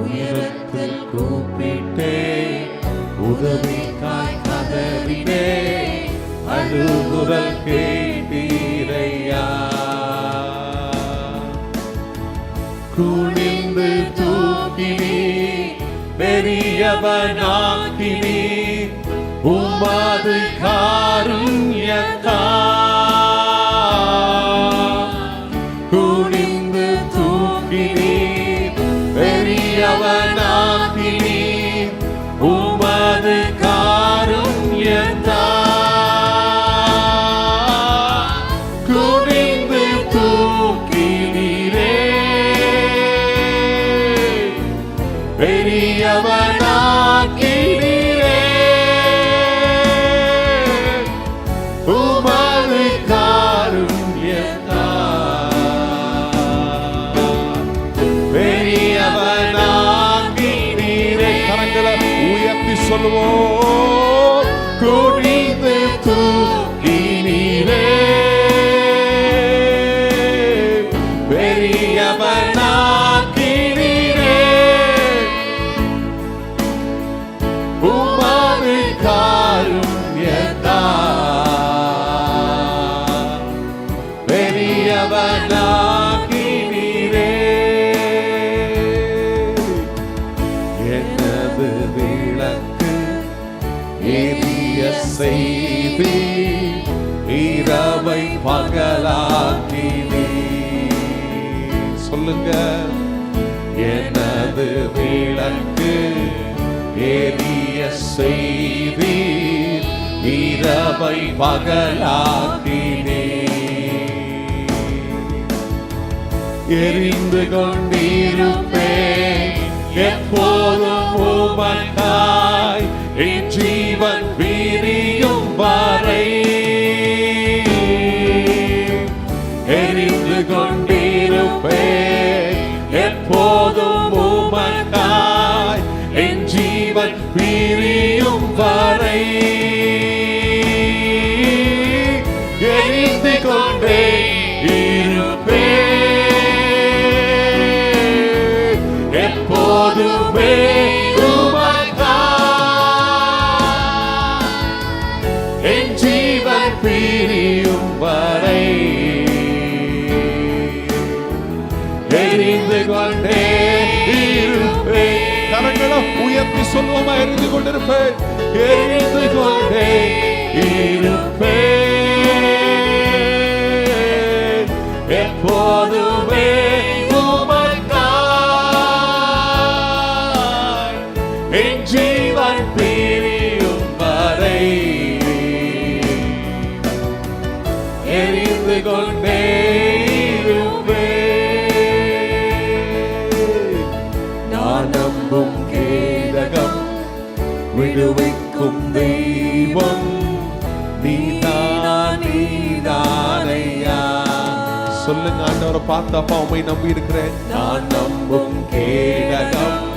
உயரத்தில் கூப்பிட்டே உதவிக்காய் கதறினே அழுகுரல் கேட்டீரையா. குனிந்து தூக்கினி பெரியவனாக்கினி உமது காருண்யத்தா. பெரியவனாக்கினீரே உமது காருண்யத்தா பெரியவனாக்கினீரே கரங்களை உயர்த்தி சொல்லுவோம். எரிய செய்தி இரவை பகலாக்கினி சொல்லுங்க. எனது விளக்கு எரிய செய்தி இரவை பகலாக்கினே. எரிந்து கொண்டிருப்பேன் எப்போதும் உமக்காய் என் என் ஜீவன் பிரியும் வரை. எரிந்து கொண்டே இருப்பேன் எப்போதுமே என் ஜீவன் பிரியும் வரை. எரிந்து கொண்டே உயர்த்தி சொல்லுவோமா எரிந்து கொண்டிருப்பேன் எரிந்து கொண்டே இருப்பேன் எப்போதுமே கொண்டே விடுவிக்கும் தெய்வம். நீதான் நீதானையா. சொல்லுங்க ஆண்டவரை பார்த்தப்பா உண்மை நம்பி இருக்கிறேன். நான் நம்பும் கேடகம்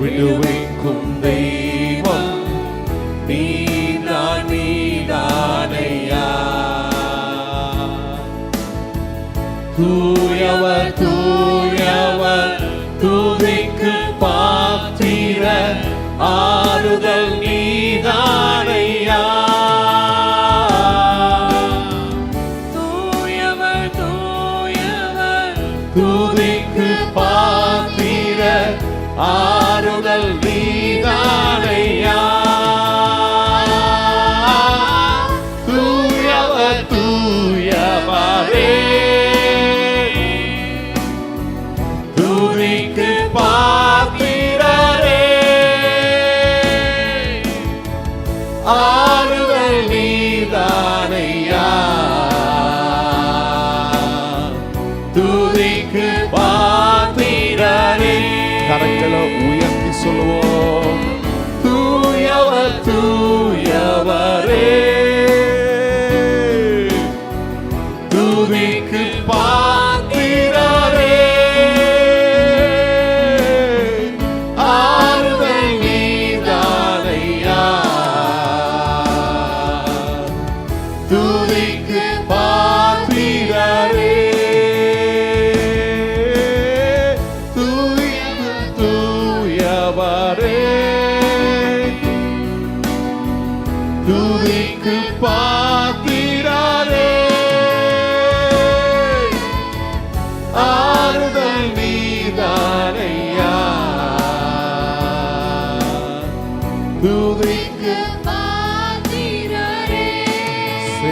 விடுவிக்கும் தெய்வம். நீதான் நீதானையா. தூயவர் தூயவர் துதிக்கு பாத்திர ஆறுதல் ஆறுதல்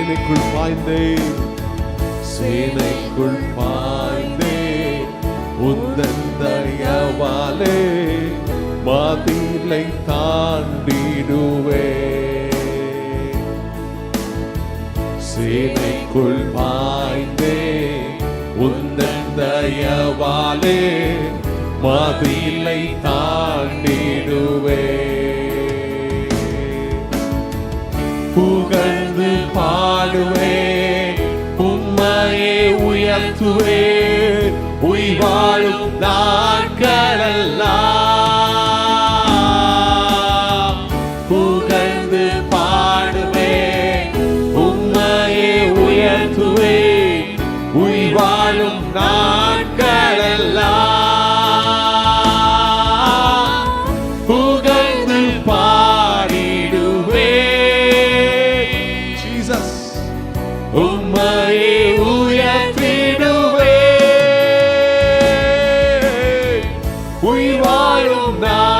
சேனைக்குள் பாய்ந்தேன். சேனைக்குள் பாய்ந்தேன். உந்தன் தயவாலே மாதிலை தாண்டிடுவே சேனைக்குள் பாய்ந்தே உந்தன் தயவாலே மாதிலை தான் பாடுவே. உம்மையே உயர்த்துவே. உய்வாழும் நாட்கள் உயிர்வாழும் நாட்களெல்லாம்